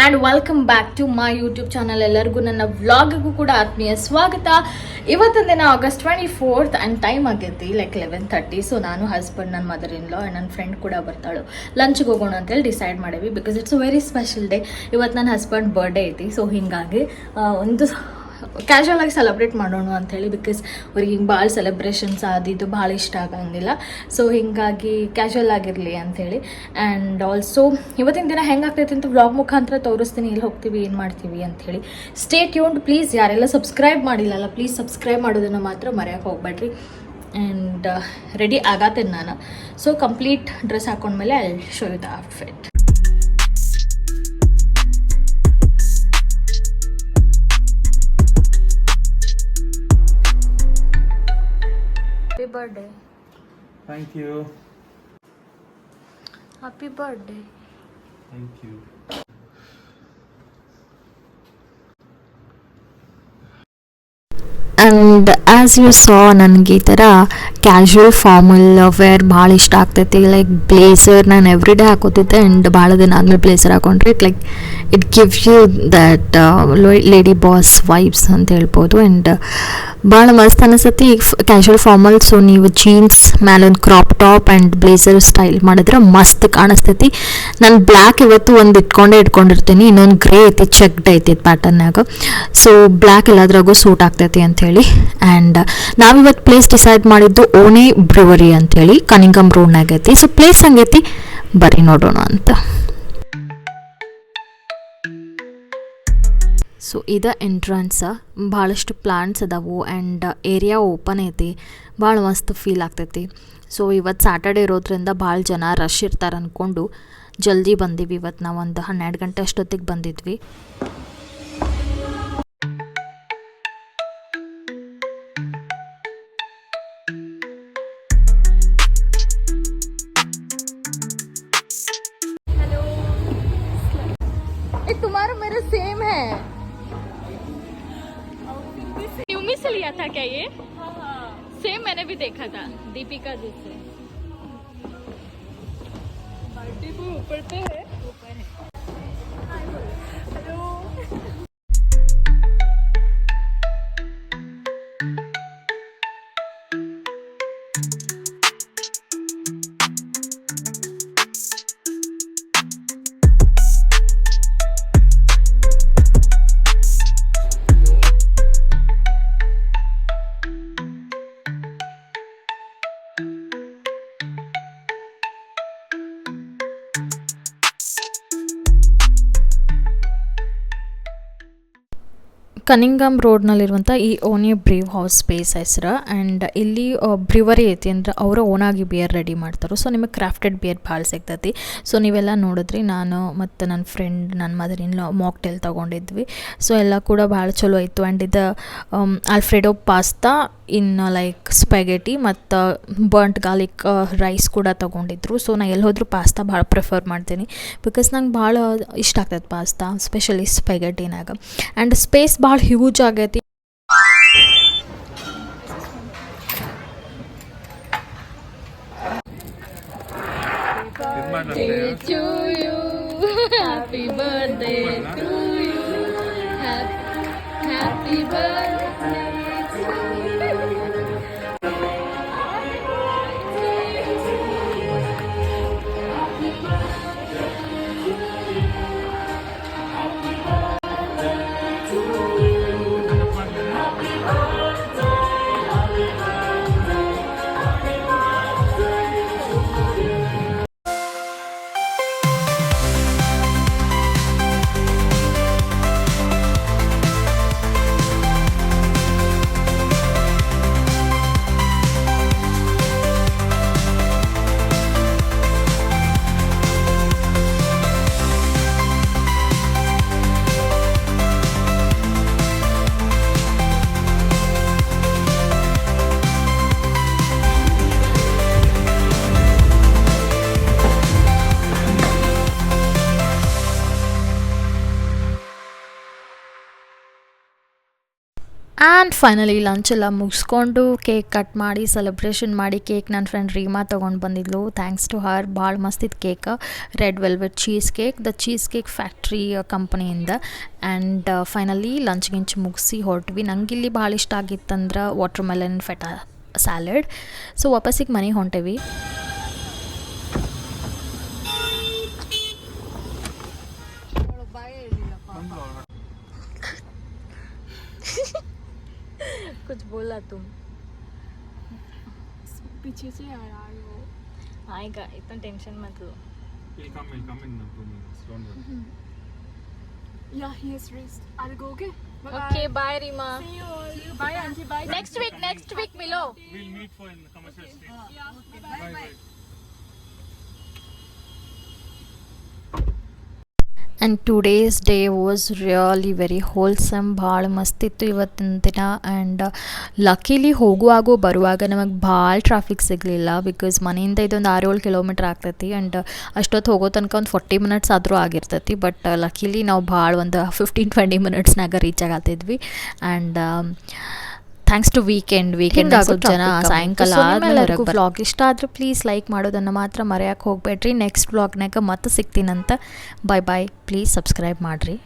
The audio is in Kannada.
And welcome back to my YouTube channel ಎಲ್ಲರಿಗೂ ನನ್ನ ವ್ಲಾಗಿಗೂ ಕೂಡ ಆತ್ಮೀಯ ಸ್ವಾಗತ. ಇವತ್ತಿನ ದಿನ August twenty fourth and time ಆಗೈತಿ ಲೈಕ್ ಲೆವೆನ್ ತರ್ಟಿ ಸೊ ನಾನು ಹಸ್ಬೆಂಡ್ ನನ್ನ ಮದರ್ ಇನ್ ಲಾ ಆ್ಯಂಡ್ ನನ್ನ ಫ್ರೆಂಡ್ ಕೂಡ ಬರ್ತಾಳು. ಲಂಚ್ಗೆ ಹೋಗೋಣ ಅಂತೇಳಿ ಡಿಸೈಡ್ ಮಾಡೀವಿ because it's a very special day ಇವತ್ತು ನನ್ನ ಹಸ್ಬೆಂಡ್ ಬರ್ಡೇ ಐತಿ ಸೊ ಹೀಗಾಗಿ ಒಂದು ಕ್ಯಾಶುವಲ್ ಆಗಿ ಸೆಲೆಬ್ರೇಟ್ ಮಾಡೋಣ ಅಂಥೇಳಿ ಬಿಕಾಸ್ ಅವ್ರಿಗೆ ಹಿಂಗೆ ಭಾಳ ಸೆಲೆಬ್ರೇಷನ್ಸ್ ಅದು ಇದು ಭಾಳ ಇಷ್ಟ ಆಗಂಗಿಲ್ಲ. ಸೊ ಹೀಗಾಗಿ ಕ್ಯಾಶುವಲ್ ಆಗಿರಲಿ ಅಂಥೇಳಿ ಆ್ಯಂಡ್ ಆಲ್ಸೋ ಇವತ್ತಿನ ದಿನ ಹೆಂಗಾಗ್ತೈತೆ ಅಂತ ವ್ಲಾಗ್ ಮುಖಾಂತರ ತೋರಿಸ್ತೀನಿ ಇಲ್ಲಿ ಹೋಗ್ತೀವಿ, ಏನು ಮಾಡ್ತೀವಿ ಅಂಥೇಳಿ ಸ್ಟೇ ಟ್ಯೂನ್ಡ್ ಪ್ಲೀಸ್ ಯಾರೆಲ್ಲ ಸಬ್ಸ್ಕ್ರೈಬ್ ಮಾಡಿಲ್ಲಲ್ಲ ಪ್ಲೀಸ್ ಸಬ್ಸ್ಕ್ರೈಬ್ ಮಾಡೋದನ್ನು ಮಾತ್ರ ಮರೆಯೋಕೆ ಹೋಗ್ಬೇಡ್ರಿ. ಆ್ಯಂಡ್ ರೆಡಿ ಆಗತ್ತೇನೆ ನಾನು. So complete dress ಹಾಕೊಂಡ್ಮೇಲೆ I show you the outfit Happy birthday Thank you. Happy birthday Thank you. And as you saw ನನಗೆ ಈ ಥರ ಕ್ಯಾಶುವಲ್ ಫಾರ್ಮಲ್ ವೇರ್ ಭಾಳ ಇಷ್ಟ ಆಗ್ತೈತಿ. ಲೈಕ್ ಬ್ಲೇಸರ್ ನಾನು ಎವ್ರಿ ಡೇ ಹಾಕೋತಿದ್ದೆ ಆ್ಯಂಡ್ ಭಾಳ ದಿನ ಆದಮೇಲೆ ಬ್ಲೇಸರ್ ಹಾಕೊಂಡ್ರೆ it like it gives you that lady boss vibes ಅಂತ ಹೇಳ್ಬೋದು. ಆ್ಯಂಡ್ ಭಾಳ ಮಸ್ತ್ ಅನಿಸ್ತೈತಿ. ಈಗ ಕ್ಯಾಶುವಲ್ ಫಾರ್ಮಲ್ ಸೊ ನೀವು jeans ಮ್ಯಾಲೊಂದು crop top and blazer style ಮಾಡಿದ್ರೆ ಮಸ್ತ್ ಕಾಣಿಸ್ತೈತಿ. ನಾನು ಬ್ಲ್ಯಾಕ್ ಇವತ್ತು ಒಂದು ಇಟ್ಕೊಂಡೇ ಇಟ್ಕೊಂಡಿರ್ತೀನಿ. ಇನ್ನೊಂದು ಗ್ರೇ ಐತಿ ಚೆಕ್ಡ್ ಐತಿ ಪ್ಯಾಟರ್ನಾಗ ಸೊ ಬ್ಲ್ಯಾಕ್ ಎಲ್ಲದ್ರಾಗೂ ಸೂಟ್ ಆಗ್ತೈತಿ ಅಂಥೇಳಿ ಆ್ಯಂಡ್ ನಾವಿವತ್ತು ಪ್ಲೇಸ್ ಡಿಸೈಡ್ ಮಾಡಿದ್ದು ಓಣಿ ಬ್ರಿವರಿ ಅಂತೇಳಿ ಕನಿಂಗಮ್ ರೋಡ್ನಾಗ ಐತಿ. ಸೊ ಪ್ಲೇಸ್ ಹಂಗೈತಿ ಬರ್ರಿ ನೋಡೋಣ ಅಂತ. ಸೊ ಇದ ಎಂಟ್ರನ್ಸ ಭಾಳಷ್ಟು ಪ್ಲಾಂಟ್ಸ್ ಅದಾವು ಆ್ಯಂಡ್ ಏರಿಯಾ ಓಪನ್ ಐತಿ. ಭಾಳ ಮಸ್ತ್ ಫೀಲ್ ಆಗ್ತೈತಿ. ಸೊ ಇವತ್ತು ಸ್ಯಾಟರ್ಡೇ ಇರೋದ್ರಿಂದ ಭಾಳ ಜನ ರಶ್ ಇರ್ತಾರೆ ಅಂದ್ಕೊಂಡು ಜಲ್ದಿ ಬಂದೀವಿ. ಇವತ್ತು ನಾವು ಒಂದು ಹನ್ನೆರಡು ಗಂಟೆ ಅಷ್ಟೊತ್ತಿಗೆ ಬಂದಿದ್ವಿ. तुम्हारा मेरा सेम है। यूमी से लिया था क्या ये? सेम मैंने भी देखा था दीपिका जी से। ऊपर पे है है। ಕನಿಂಗಮ್ ರೋಡ್ನಲ್ಲಿರುವಂಥ ಈ ಓನಿ ಬ್ರೀವ್ ಹೌಸ್ ಸ್ಪೇಸ್ ಹೆಸರು. ಆ್ಯಂಡ್ ಇಲ್ಲಿ ಬ್ರಿವರಿ ಐತಿ ಅಂದ್ರೆ ಅವರು ಓನಾಗಿ ಬಿಯರ್ ರೆಡಿ ಮಾಡ್ತಾರೆ. ಸೊ, ನಿಮಗೆ ಕ್ರಾಫ್ಟೆಡ್ ಬಿಯರ್ ಭಾಳ ಸಿಗ್ತೈತಿ. ಸೊ, ನೀವೆಲ್ಲ ನೋಡಿದ್ರಿ, ನಾನು ಮತ್ತು ನನ್ನ ಫ್ರೆಂಡ್, ನನ್ನ ಮದರ್ ಇನ್ ಮಾಕ್ಟೇಲ್ ತೊಗೊಂಡಿದ್ವಿ. ಸೊ, ಎಲ್ಲ ಕೂಡ ಭಾಳ ಚಲೋ ಇತ್ತು. ಆ್ಯಂಡ್ ಇದು Alfredo pasta in like spaghetti ಮತ್ತು ಬರ್ಂಟ್ ಗಾರ್ಲಿಕ್ ರೈಸ್ ಕೂಡ ತೊಗೊಂಡಿದ್ರು. ಸೊ, ನಾ ಎಲ್ಲಿ ಹೋದರೂ ಪಾಸ್ತಾ ಭಾಳ ಪ್ರಿಫರ್ ಮಾಡ್ತೀನಿ. ಬಿಕಾಸ್ ನಂಗೆ ಭಾಳ ಇಷ್ಟ ಆಗ್ತೈತೆ ಪಾಸ್ತಾ ಸ್ಪೆಷಲಿ ಸ್ಪೆಗೆಟಿನಾಗ ಆ್ಯಂಡ್ ಸ್ಪೇಸ್ ಭಾಳ ಹ್ಯೂಜ್ ಆಗೈತಿ birthday ಆ್ಯಂಡ್ ಫೈನಲಿ ಲಂಚ್ ಎಲ್ಲ ಮುಗಿಸ್ಕೊಂಡು ಕೇಕ್ ಕಟ್ ಮಾಡಿ ಸೆಲೆಬ್ರೇಷನ್ ಮಾಡಿ ಕೇಕ್ ನನ್ನ ಫ್ರೆಂಡ್ ರೀಮಾ ತೊಗೊಂಡು ಬಂದಿದ್ಲು. ಥ್ಯಾಂಕ್ಸ್ ಟು ಹರ್ ಭಾಳ ಮಸ್ತಿತ್ತು cake red velvet cheese cake the cheese cake factory ಕಂಪ್ನಿಯಿಂದ and finally lunch ಗಿಂಚ್ ಮುಗಿಸಿ ಹೊರಟ್ವಿ. ಇಲ್ಲಿ ಭಾಳ ಇಷ್ಟ ಆಗಿತ್ತಂದ್ರೆ watermelon feta salad so ವಾಪಸ್ಸಿಗೆ ಮನೆಗೆ ಹೊಂಟೇವಿ. कुछ बोला तुम पीछे से आ रहा है वो आएगा इतना टेंशन मत लो He'll come, he'll come in two minutes. Don't worry. Yeah, he is raised. I'll go, okay? Bye okay bye Reema See you all. Bye, auntie. Bye. Next week next week मिलो We'll meet for in the commercial street. Yeah. Bye, bye. And today's day was really very wholesome ಭಾಳ ಮಸ್ತಿತ್ತು ಇವತ್ತಿನ ದಿನ. ಆ್ಯಂಡ್ ಲಕ್ಕಿಲಿ ಹೋಗುವಾಗೂ ಬರುವಾಗ ನಮಗೆ ಭಾಳ ಟ್ರಾಫಿಕ್ ಸಿಗಲಿಲ್ಲ ಬಿಕಾಸ್ ಮನೆಯಿಂದ ಇದೊಂದು ಆರು ಏಳು ಕಿಲೋಮೀಟ್ರ್ ಆಗ್ತೈತಿ ಆ್ಯಂಡ್ ಅಷ್ಟೊತ್ತು ಹೋಗೋ ತನಕ ಒಂದು ಫೋರ್ಟಿ ಮಿನಿಟ್ಸ್ ಆದರೂ ಆಗಿರ್ತೈತಿ. ಬಟ್ ಲಕ್ಕಿಲಿ ನಾವು ಭಾಳ ಒಂದು ಫಿಫ್ಟೀನ್ ಟ್ವೆಂಟಿ ಮಿನಿಟ್ಸ್ನಾಗ reach ಆಗತ್ತಿದ್ವಿ. And thanks to weekend weekend ಜನ ಸಾಯಂಕಾಲ ಆದ್ಮೇಲೆ ಬ್ಲಾಗ್ ಇಷ್ಟ ಆದ್ರೆ ಪ್ಲೀಸ್ ಲೈಕ್ ಮಾಡೋದನ್ನು ಮಾತ್ರ ಮರೆಯಕ್ಕೆ ಹೋಗ್ಬೇಡ್ರಿ. ನೆಕ್ಸ್ಟ್ ಬ್ಲಾಗ್ನಾಗ ಮತ್ತೆ ಸಿಗ್ತೀನಂತ. ಬಾಯ್ ಬಾಯ್ ಪ್ಲೀಸ್ ಸಬ್ಸ್ಕ್ರೈಬ್ ಮಾಡಿರಿ.